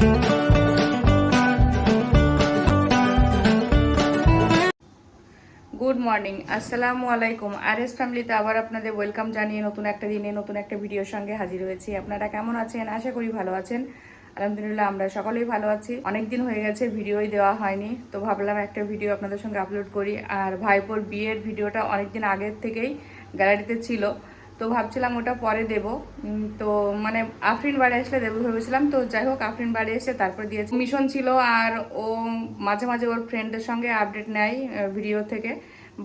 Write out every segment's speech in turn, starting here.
Good morning আসসালামু আলাইকুম আর S ফ্যামিলিতে আবার আপনাদের ওয়েলকাম জানিয়ে নতুন একটা দিনে নতুন একটা ভিডিওর সঙ্গে হাজির হয়েছি। আপনারা কেমন আছেন? আশা করি ভালো আছেন। আলহামদুলিল্লাহ, আমরা সকলেই ভালো আছি। অনেক দিন হয়ে গেছে ভিডিওই দেওয়া হয়নি। তো ভাবলাম একটা ভিডিও আপনাদের সঙ্গে আপলোড করি। আর ভাইপোর বিয়ের ভিডিওটা অনেকদিন আগের থেকেই গ্যালারিতে ছিল। তো ভাবছিলাম ওটা পরে দেব। তো মানে আফরিন বাড়ি আসলে দেবো ভেবেছিলাম। তো যাই হোক, আফরিন বাড়ি এসে তারপর দিয়েছি। মিশন ছিল আর ও মাঝে মাঝে ওর ফ্রেন্ডের সঙ্গে আপডেট নেয় ভিডিও থেকে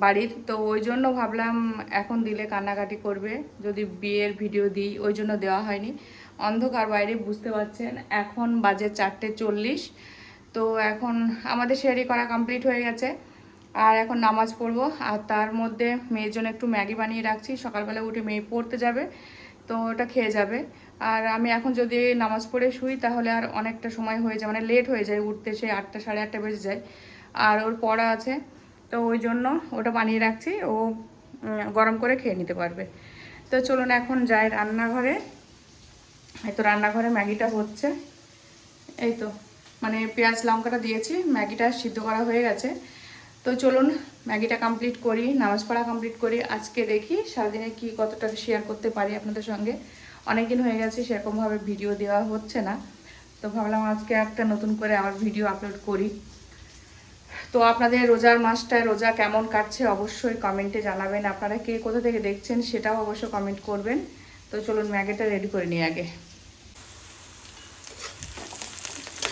বাড়ির। তো ওই জন্য ভাবলাম এখন দিলে কান্নাকাটি করবে। যদি বিয়ের ভিডিও দিই, ওই জন্য দেওয়া হয়নি। অন্ধকার বাইরে, বুঝতে পারছেন? এখন বাজে চারটে চল্লিশ। তো এখন আমাদের শেয়ারি করা কমপ্লিট হয়ে গেছে। আর এখন নামাজ পড়ব। আর তার মধ্যে মেয়ের জন্য একটু ম্যাগি বানিয়ে রাখছি। সকালবেলা উঠে মেয়ে পড়তে যাবে, তো ওটা খেয়ে যাবে। আর আমি এখন যদি নামাজ পড়ে শুই, তাহলে আর অনেকটা সময় হয়ে যায় মানে লেট হয়ে যায় উঠতে। সেই আটটা, সাড়ে আটটা বেজে যায়। আর ওর পড়া আছে, তো ওই জন্য ওটা বানিয়ে রাখছি। ও গরম করে খেয়ে নিতে পারবে। তো চলুন এখন যাই রান্নাঘরে। এই তো রান্নাঘরে ম্যাগিটা হচ্ছে। এই তো মানে পেঁয়াজ, লঙ্কাটা দিয়েছি। ম্যাগিটা সিদ্ধ করা হয়ে গেছে। তো চলুন, ম্যাগিটা কমপ্লিট করি, নামাজ পড়া কমপ্লিট করি। আজকে দেখি সারাদিনে কি কতটা শেয়ার করতে পারি আপনাদের সঙ্গে। অনেক দিন হয়ে গেছে, সেরকমভাবে ভিডিও দেওয়া হচ্ছে না। তো ভাবলাম আজকে একটা নতুন করে আবার ভিডিও আপলোড করি। তো আপনাদের রোজার মাসটায় রোজা কেমন কাটছে অবশ্যই কমেন্টে জানাবেন। আপনারা কে কোথা থেকে দেখছেন সেটাও অবশ্যই কমেন্ট করবেন। তো চলুন, ম্যাগিটা রেডি করে নিই আগে।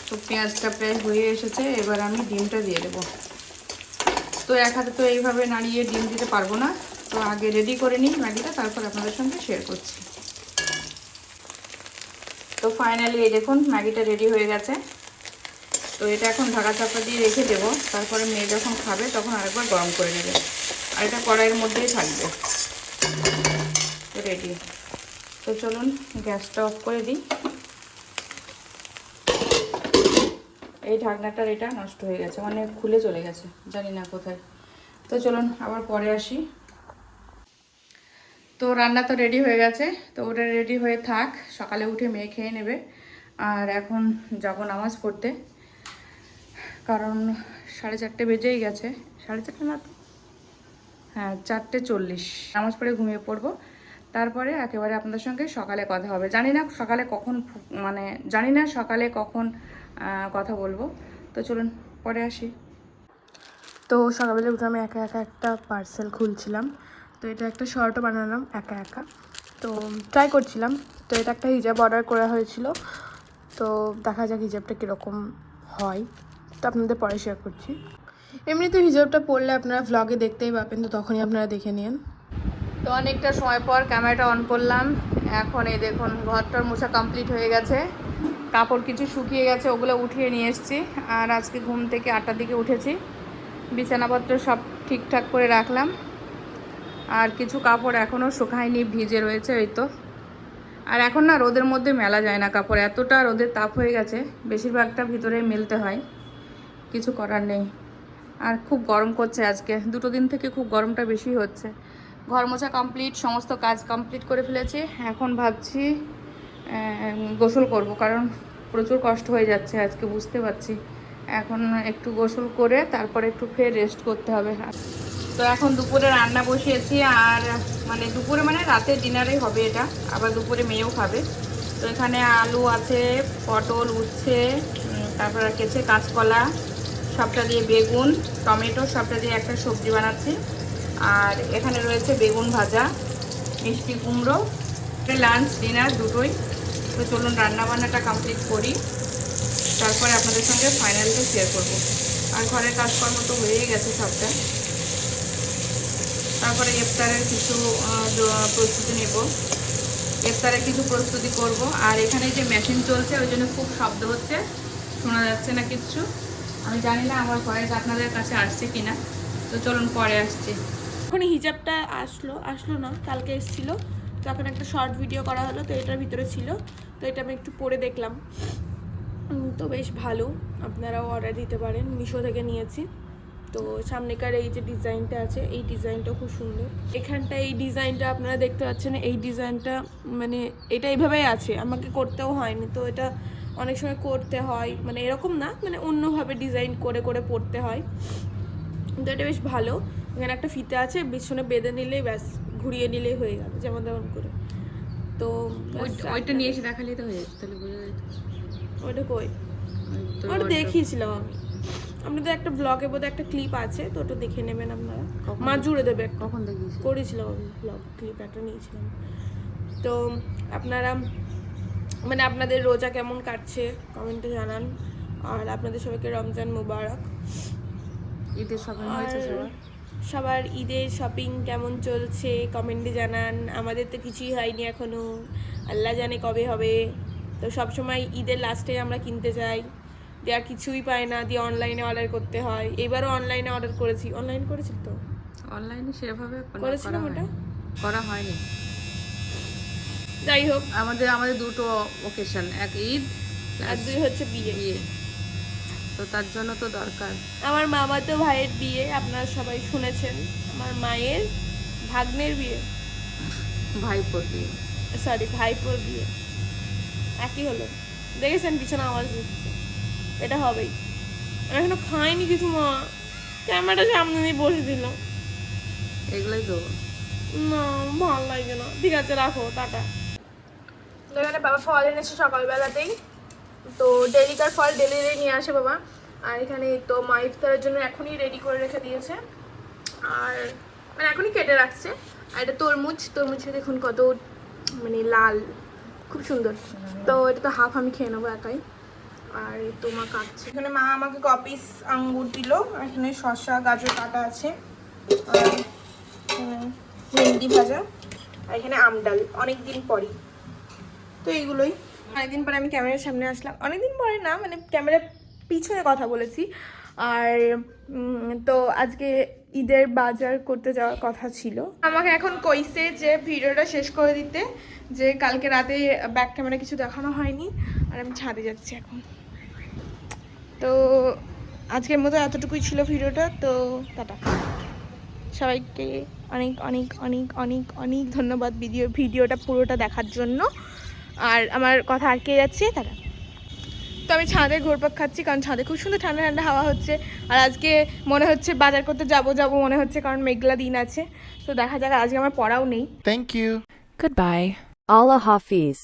তো পেঁয়াজটা প্রায় হয়ে এসেছে, এবার আমি ডিমটা দিয়ে দেবো। তো এক হাতে তো এইভাবে নাড়িয়ে ডিম দিতে পারব না। তো আগে রেডি করে নিই ম্যাগিটা, তারপর আপনাদের সঙ্গে শেয়ার করছি। তো ফাইনালি এই দেখুন, ম্যাগিটা রেডি হয়ে গেছে। তো এটা এখন ঢাকা চাপা দিয়ে রেখে দেবো। তারপরে মেয়ে যখন খাবে, তখন আরেকবার গরম করে নেবে। আর এটা কড়াইয়ের মধ্যেই থাকবে। রেডি তো চলুন, গ্যাসটা অফ করে দিই। এই ঢাকনাটার এটা নষ্ট হয়ে গেছে মানে খুলে চলে গেছে, জানি না কোথায়। তো চলুন, আবার পরে আসি। তো রান্না তো রেডি হয়ে গেছে, তো ওটা রেডি হয়ে থাক, সকালে উঠে মেয়ে খেয়ে নেবে, আর এখন যাব নামাজ পড়তে। কারণ সাড়ে চারটে বেজেই গেছে, সাড়ে চারটে না হ্যাঁ চারটে চল্লিশ। নামাজ পড়ে ঘুমিয়ে পড়ব। তারপরে একেবারে আপনাদের সঙ্গে সকালে কথা হবে। জানি না সকালে কখন মানে জানি না সকালে কখন কথা বলব। তো চলুন পরে আসি। তো সকালবেলা উঠে আমি একা একা একটা পার্সেল খুলছিলাম। তো এটা একটা শর্টও বানালাম একা একা। তো ট্রাই করছিলাম। তো এটা একটা হিজাব অর্ডার করা হয়েছিল। তো দেখা যাক হিজাবটা কীরকম হয়। তো আপনাদের পরে শেয়ার করছি। এমনি তো হিজাবটা পরলে আপনারা ভ্লগে দেখতেই পাবেন। তো তখনই আপনারা দেখে নিন। তো অনেকটা সময় পর ক্যামেরাটা অন করলাম। এখন এই দেখুন ঘরটার মোছা কমপ্লিট হয়ে গেছে। কাপড় কিছু শুকিয়ে গেছে, ওগুলো উঠিয়ে নিয়ে এসেছি। আর আজকে ঘুম থেকে আটটার দিকে উঠেছি। বিছানাপত্র সব ঠিকঠাক করে রাখলাম। আর কিছু কাপড় এখনও শুকায়নি, ভিজে রয়েছে ওই তো। আর এখন না রোদের মধ্যে মেলা যায় না কাপড়, এতটা রোদের তাপ হয়ে গেছে, বেশিরভাগটা ভিতরে মেলতে হয়। কিছু করার নেই। আর খুব গরম করছে আজকে, দুটো দিন থেকে খুব গরমটা বেশি হচ্ছে। ঘর মোছা কমপ্লিট সমস্ত কাজ কমপ্লিট করে ফেলেছি। এখন ভাবছি গোসল করব, কারণ প্রচুর কষ্ট হয়ে যাচ্ছে আজকে, বুঝতে পারছি। এখন একটু গোসল করে তারপরে একটু ফের রেস্ট করতে হবে। তো এখন দুপুরে রান্না বসিয়েছি, আর মানে দুপুরে মানে রাতের ডিনারেই হবে এটা, আবার দুপুরে মেয়েও খাবে। তো এখানে আলু আছে, পটল উচ্ছে তারপর রেখেছে কাঁচকলা, সবটা দিয়ে বেগুন, টমেটো, সবটা দিয়ে একটা সবজি বানাচ্ছি। আর এখানে রয়েছে বেগুন ভাজা, মিষ্টি কুমড়ো লাঞ্চ ডিনার দুটোই। তো চলুন রান্নাবান্নাটা কমপ্লিট করি। তারপরে আপনাদের সঙ্গে ফাইনালটা শেয়ার করব। আর ঘরের কাজকর্ম তো হয়েই গেছে সবটা। তারপরে ইফতারের কিছু প্রস্তুতি নেব। ইফতারের কিছু প্রস্তুতি করব। আর এখানে যে মেশিন চলছে, ওই জন্য খুব শব্দ হচ্ছে। শোনা যাচ্ছে না কিচ্ছু আমি জানি না আমার ভয়েস আপনাদের কাছে আসছে কিনা। তো চলুন পরে আসছি। এখন হিজাবটা আসলো। আসলো না, কালকে এসেছিল। তো এখন একটা শর্ট ভিডিও করা হলো, তো এটার ভিতরে ছিল। তো এটা আমি একটু পরে দেখলাম। তো বেশ ভালো। আপনারাও অর্ডার দিতে পারেন। মিশো থেকে নিয়েছি। তো সামনেকার এই যে ডিজাইনটা আছে, এই ডিজাইনটা খুব সুন্দর। এখানটা এই ডিজাইনটা আপনারা দেখতে পাচ্ছেন, এই ডিজাইনটা মানে এটা এইভাবেই আছে। আমাকে করতেও হয়নি। তো এটা অনেক সময় করতে হয়। মানে এরকম না মানে অন্যভাবে ডিজাইন করে করে পরতে হয়। তো এটা বেশ ভালো। এখানে একটা ফিতে আছে, পিছনে বেঁধে নিলেই ব্যাস, ঘুরিয়ে নিলেই হয়ে গেল যেমন তেমন করে। তো ব্যাস ওইটা- নিয়ে এসে দেখালেই তো হয়ে যেত তাহলে বোঝা যেত ওইটা কই? ওটা। দেখিয়েছিলাম আমি। আপনাদের একটা ব্লগে বোধহয় একটা ক্লিপ আছে তো ওটা দেখে নেবেন আপনারা। মা জুড়ে দেবে কখন দেখিয়েছি করেছিলাম আমি ব্লগ ক্লিপ একটা নিয়েছিলাম। তো আপনারা মানে আপনাদের রোজা কেমন কাটছে কমেন্টে জানান। আর আপনাদের সবাইকে রমজান মুবারক। ঈদের শপিং হয়েছে সবার? সবার ঈদের শপিং কেমন চলছে? কমেন্টে জানান। আমাদের তো কিছুই হয়নি এখনও। আল্লাহ জানে কবে হবে। তো সবসময় ঈদের লাস্টে আমরা কিনতে যাই। দিয়ে আর কিছুই পাই না দিয়ে অনলাইনে অর্ডার করতে হয়। এবারও অনলাইনে অর্ডার করেছি। অনলাইন করেছি তো? অনলাইনে সেভাবে করেছিলাম ওটা করা হয়নি। যাই হোক। আমাদের আমাদের দুটো ওকেশন এক ঈদ আর দুই হচ্ছে বিয়ে। বিয়ে। তো তার জন্য তো দরকার। আমার মামা তো ভাইয়ের বিয়ে আপনারা সবাই শুনেছেন। আমার মায়ের ভাগ্নের বিয়ে। ভাইপোর বিয়ে। সরি ভাইপোর বিয়ে। একই হলো। দেখেছেন পিছনে আওয়াজ দিচ্ছে এটা হবেই। আমি এখনও খাইনি কিছু মা। ক্যামেরাটা সামনে নিয়ে বসে দিল এগুলোই তো। না ভালো লাগে না। ঠিক আছে রাখো টাটা। তো এখানে বাবা ফল এনেছে সকালবেলাতেই। তো ডেলিকার ফল ডেলি ডেলি নিয়ে আসে বাবা। আর এখানে তো মা ইফতারের জন্য এখনই রেডি করে রেখে দিয়েছে। আর মানে এখনই কেটে রাখছে। আর এটা তরমুজ, তরমুজটা দেখুন কত মানে লাল, খুব সুন্দর। তো এটা তো হাফ আমি খেয়ে নেব একাই। আর তো মা কাটছে। এখানে মা আমাকে কপিস আঙ্গুর দিল। আর এখানে শসা, গাজর কাটা আছে। আর ভেন্ডি ভাজা। আর এখানে আমডাল অনেক দিন পরই। তো এইগুলোই। অনেকদিন পরে আমি ক্যামেরার সামনে আসলাম। অনেকদিন পরে না মানে ক্যামেরার পিছনে কথা বলেছি। আর তো আজকে ঈদের বাজার করতে যাওয়ার কথা ছিল। আমাকে এখন কইছে যে ভিডিওটা শেষ করে দিতে, যে কালকে রাতে ব্যাক ক্যামেরা কিছু দেখানো হয়নি, আর আমি ছাদে যাচ্ছি এখন। তো আজকের মতো এতটুকুই ছিল ভিডিওটা, তো টাটা। সবাইকে অনেক অনেক অনেক অনেক অনেক ধন্যবাদ ভিডিও, ভিডিওটা পুরোটা দেখার জন্য। আর আমার কথা আটকে যাচ্ছে তারা। তো আমি ছাদে ঘোরপাক খাচ্ছি কারণ ছাদে খুব সুন্দর ঠান্ডা ঠান্ডা হাওয়া হচ্ছে। আর আজকে মনে হচ্ছে বাজার করতে যাব যাব মনে হচ্ছে কারণ মেঘলা দিন আছে। তো দেখা যাক আজকে আমার পড়াও নেই। থ্যাংক ইউ গুড বাই আল্লাহ Hafiz.